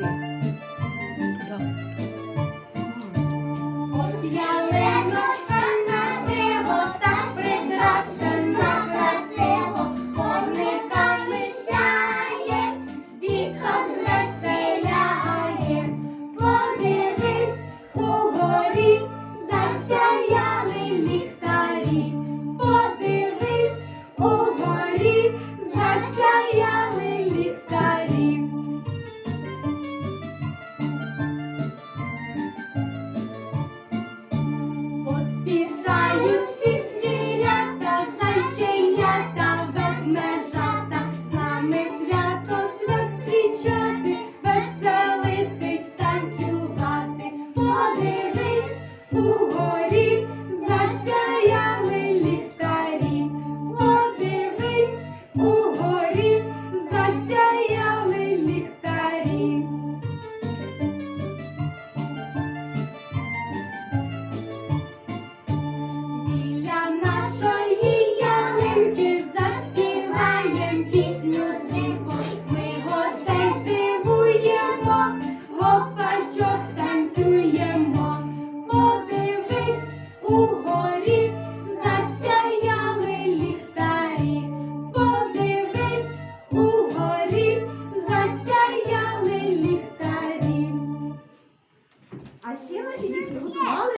Friday. угорі засяяли ліхтарі, подивись угорі засяяли ліхтарі. А ще наші діти готували.